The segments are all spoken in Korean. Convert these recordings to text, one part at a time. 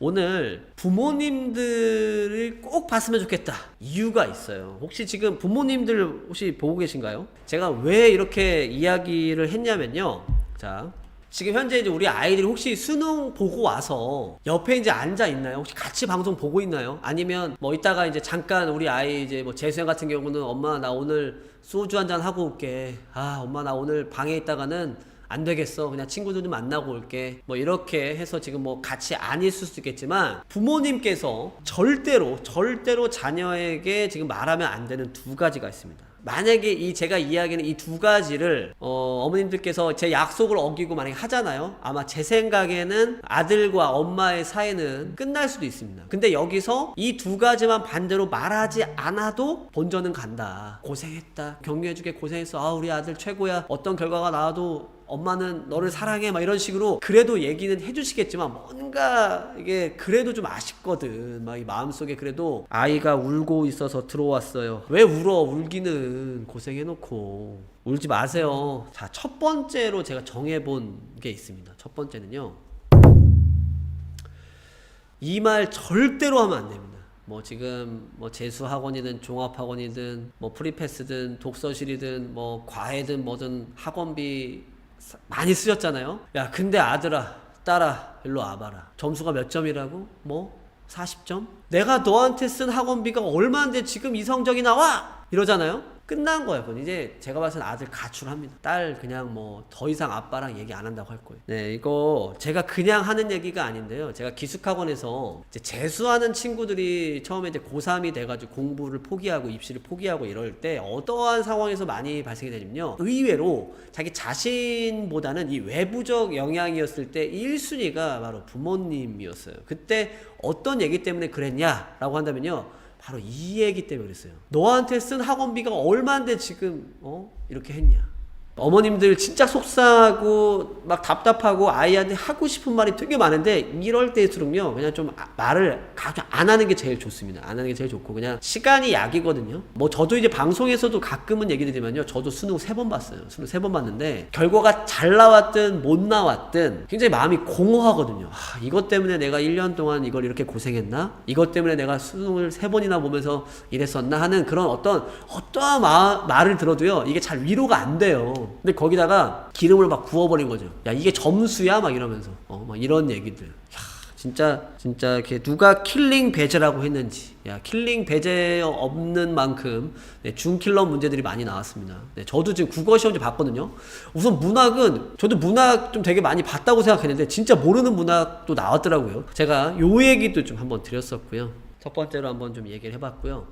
오늘 부모님들을 꼭 봤으면 좋겠다. 이유가 있어요. 혹시 지금 부모님들 혹시 보고 계신가요? 제가 왜 이렇게 이야기를 했냐면요. 자. 지금 현재 이제 우리 아이들이 혹시 수능 보고 와서 옆에 이제 앉아 있나요? 혹시 같이 방송 보고 있나요? 아니면 뭐 이따가 이제 잠깐 우리 아이 이제 뭐 재수형 같은 경우는 엄마 나 오늘 소주 한 잔 하고 올게. 아, 엄마 나 오늘 방에 있다가는 안 되겠어. 그냥 친구들 좀 만나고 올게. 뭐 이렇게 해서 지금 뭐 같이 안 있을 수도 있겠지만 부모님께서 절대로 절대로 자녀에게 지금 말하면 안 되는 두 가지가 있습니다. 만약에 이 제가 이야기하는 이 두 가지를 어, 어머님들께서 제 약속을 어기고 만약에 하잖아요. 아마 제 생각에는 아들과 엄마의 사이는 끝날 수도 있습니다. 근데 여기서 이 두 가지만 반대로 말하지 않아도 본전은 간다. 고생했다. 격려해주게 고생했어. 아 우리 아들 최고야. 어떤 결과가 나와도 엄마는 너를 사랑해. 막 이런 식으로 그래도 얘기는 해주시겠지만 뭔가 이게 그래도 좀 아쉽거든. 막 이 마음속에 그래도 아이가 울고 있어서 들어왔어요. 왜 울어? 울기는 고생해놓고. 울지 마세요. 자 첫 번째로 제가 정해본 게 있습니다. 첫 번째는요. 이 말 절대로 하면 안 됩니다. 뭐 지금 뭐 재수 학원이든 종합 학원이든 뭐 프리패스든 독서실이든 뭐 과외든 뭐든 학원비 사- 많이 쓰셨잖아요. 야 근데 아들아 딸아 일로 와봐라. 점수가 몇 점이라고? 뭐 40점? 내가 너한테 쓴 학원비가 얼마인데 지금 이 성적이 나와? 이러잖아요. 끝난 거예요. 그건 이제 제가 봤을 때 아들 가출합니다. 딸 그냥 뭐 더 이상 아빠랑 얘기 안 한다고 할 거예요. 네, 이거 제가 그냥 하는 얘기가 아닌데요. 제가 기숙학원에서 이제 재수하는 친구들이 처음에 이제 고3이 돼가지고 공부를 포기하고 입시를 포기하고 이럴 때 어떠한 상황에서 많이 발생이 되냐면요. 의외로 자기 자신보다는 이 외부적 영향이었을 때 1순위가 바로 부모님이었어요. 그때 어떤 얘기 때문에 그랬냐라고 한다면요. 바로 이 얘기 때문에 그랬어요. 너한테 쓴 학원비가 얼마인데 지금 어 이렇게 했냐? 어머님들 진짜 속상하고 막 답답하고 아이한테 하고 싶은 말이 되게 많은데 이럴 때일수록요 그냥 좀 아- 말을 가끔 안 하는 게 제일 좋습니다. 안 하는 게 제일 좋고 그냥 시간이 약이거든요. 뭐 저도 이제 방송에서도 가끔은 얘기 드리면요. 저도 수능 세 번 봤어요. 수능 세 번 봤는데 결과가 잘 나왔든 못 나왔든 굉장히 마음이 공허하거든요. 아, 이것 때문에 내가 1년 동안 이걸 이렇게 고생했나? 이것 때문에 내가 수능을 세 번이나 보면서 이랬었나? 하는 그런 어떤 어떠한 마- 말을 들어도요. 이게 잘 위로가 안 돼요 근데 거기다가 기름을 막 부어버린 거죠. 야 이게 점수야? 막 이러면서. 어 막 이런 얘기들. 야 진짜 진짜 이렇게 누가 킬링 배제라고 했는지. 야 킬링 배제 없는 만큼 네, 중킬러 문제들이 많이 나왔습니다. 네, 저도 지금 국어 시험지 봤거든요. 우선 문학은 저도 문학 좀 되게 많이 봤다고 생각했는데 진짜 모르는 문학도 나왔더라고요. 제가 요 얘기도 좀 한번 드렸었고요. 첫 번째로 한번 좀 얘기를 해봤고요.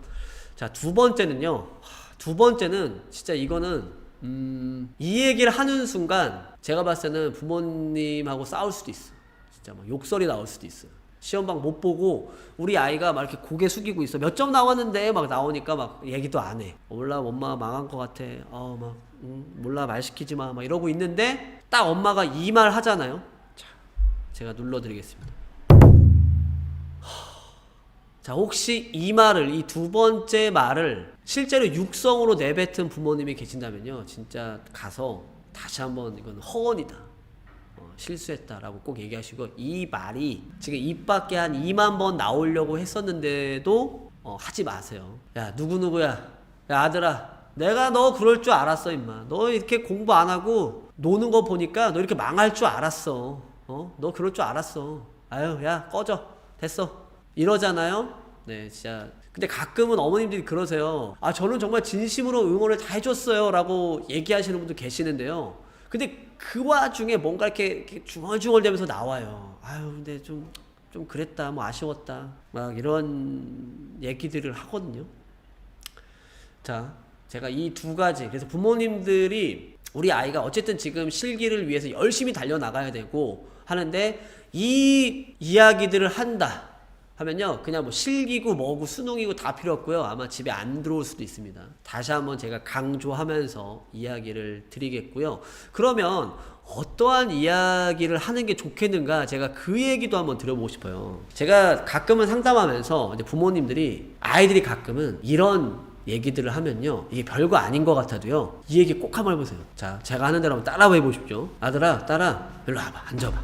자 두 번째는요. 하, 두 번째는 진짜 이거는 음, 이 얘기를 하는 순간 제가 봤을 때는 부모님하고 싸울 수도 있어. 진짜 막 욕설이 나올 수도 있어요. 시험방 못 보고 우리 아이가 막 이렇게 고개 숙이고 있어. 몇 점 나왔는데 막 나오니까 막 얘기도 안 해. 몰라 엄마 망한 것 같아. 어막 음, 몰라 말 시키지 마. 막 이러고 있는데 딱 엄마가 이 말 하잖아요. 자, 제가 눌러드리겠습니다. 자, 혹시 이 말을, 이 두 번째 말을 실제로 육성으로 내뱉은 부모님이 계신다면요. 진짜 가서 다시 한번 이건 허언이다. 어, 실수했다라고 꼭 얘기하시고 이 말이 지금 입 밖에 한 2만 번 나오려고 했었는데도 어, 하지 마세요. 야, 누구누구야. 야, 아들아. 내가 너 그럴 줄 알았어, 임마. 너 이렇게 공부 안 하고 노는 거 보니까 너 이렇게 망할 줄 알았어. 어? 너 그럴 줄 알았어. 아유, 야, 꺼져. 됐어. 이러잖아요. 네, 진짜. 근데 가끔은 어머님들이 그러세요. 아, 저는 정말 진심으로 응원을 다 해줬어요. 라고 얘기하시는 분도 계시는데요. 근데 그 와중에 뭔가 이렇게, 이렇게 중얼중얼대면서 나와요. 아유, 근데 좀, 좀 그랬다. 뭐 아쉬웠다. 막 이런 얘기들을 하거든요. 자, 제가 이 두 가지. 그래서 부모님들이 우리 아이가 어쨌든 지금 실기를 위해서 열심히 달려나가야 되고 하는데 이 이야기들을 한다. 하면요, 그냥 뭐 실기고 뭐고 수능이고 다 필요 없고요. 아마 집에 안 들어올 수도 있습니다. 다시 한번 제가 강조하면서 이야기를 드리겠고요. 그러면 어떠한 이야기를 하는 게 좋겠는가 제가 그 얘기도 한번 들어보고 싶어요. 제가 가끔은 상담하면서 이제 부모님들이 아이들이 가끔은 이런 얘기들을 하면요 이게 별거 아닌 것 같아도요 이 얘기 꼭 한번 해보세요 자 제가 하는 대로 한번 따라해 보십시오 아들아 딸아 일로 와봐 앉아봐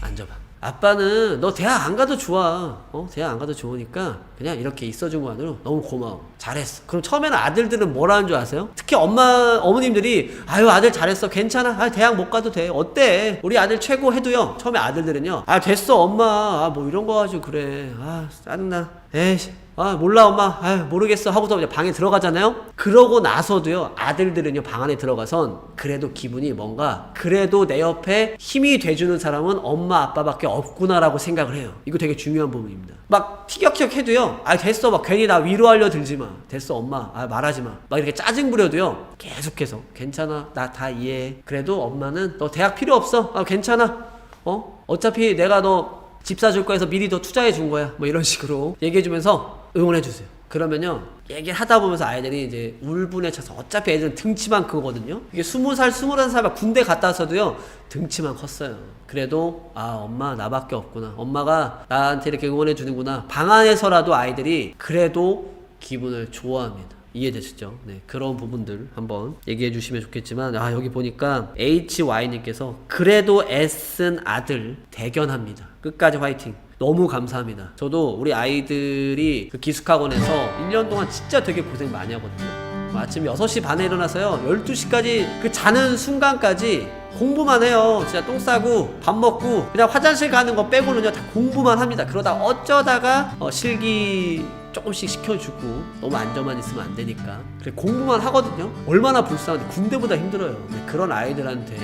앉아봐 아빠는 너 대학 안 가도 좋아. 어? 대학 안 가도 좋으니까 그냥 이렇게 있어준 것만으로 너무 고마워. 잘했어. 그럼 처음에는 아들들은 뭐라는 줄 아세요? 특히 엄마, 어머님들이 아유, 아들 잘했어. 괜찮아. 아, 대학 못 가도 돼. 어때? 우리 아들 최고 해도요. 처음에 아들들은요. 아, 됐어, 엄마. 아, 뭐 이런 거 가지고 그래. 아, 짜증나. 에이씨. 아 몰라 엄마. 아 모르겠어. 하고서 이제 방에 들어가잖아요. 그러고 나서도요 아들들은요 방 안에 들어가선 그래도 기분이 뭔가 그래도 내 옆에 힘이 돼주는 사람은 엄마 아빠밖에 없구나라고 생각을 해요. 이거 되게 중요한 부분입니다. 막 티격태격 해도요 아 됐어. 막 괜히 나 위로하려 들지 마. 됐어 엄마. 아 말하지 마 막 이렇게 짜증 부려도요 계속해서 괜찮아. 나 다 이해해. 그래도 엄마는 너 대학 필요 없어. 아 괜찮아. 어? 어차피 내가 너 집 사줄 거해서 미리 더 투자해 준 거야. 뭐 이런 식으로 얘기해 주면서 응원해 주세요. 그러면요. 얘기를 하다 보면서 아이들이 이제 울분에 차서 어차피 애들은 등치만 크거든요. 이게 스무 살, 스물한 살 막 군대 갔다 와서도요. 등치만 컸어요. 그래도 아 엄마 나밖에 없구나. 엄마가 나한테 이렇게 응원해 주는구나. 방 안에서라도 아이들이 그래도 기분을 좋아합니다. 이해되시죠? 네, 그런 부분들 한번 얘기해 주시면 좋겠지만, 아, 여기 보니까 HY님께서 그래도 애쓴 아들 대견합니다. 끝까지 화이팅. 너무 감사합니다. 저도 우리 아이들이 그 기숙학원에서 1년 동안 진짜 되게 고생 많이 하거든요. 뭐 아침 6시 반에 일어나서요. 12시까지 그 자는 순간까지 공부만 해요. 진짜 똥 싸고 밥 먹고 그냥 화장실 가는 거 빼고는요 다 공부만 합니다. 그러다 어쩌다가 어, 실기 조금씩 시켜주고 너무 앉아만 있으면 안 되니까 그래 공부만 하거든요. 얼마나 불쌍한데 군대보다 힘들어요. 그런 아이들한테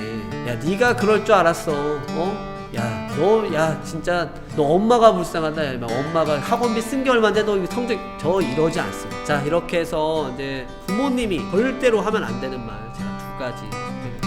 야 네가 그럴 줄 알았어. 어? 야, 너, 야, 진짜, 너 엄마가 불쌍하다. 야, 막 엄마가 학원비 쓴 게 얼마인데 너 성적, 저 이러지 않습니다. 자, 이렇게 해서 이제 부모님이 절대로 하면 안 되는 말, 제가 두 가지. 네.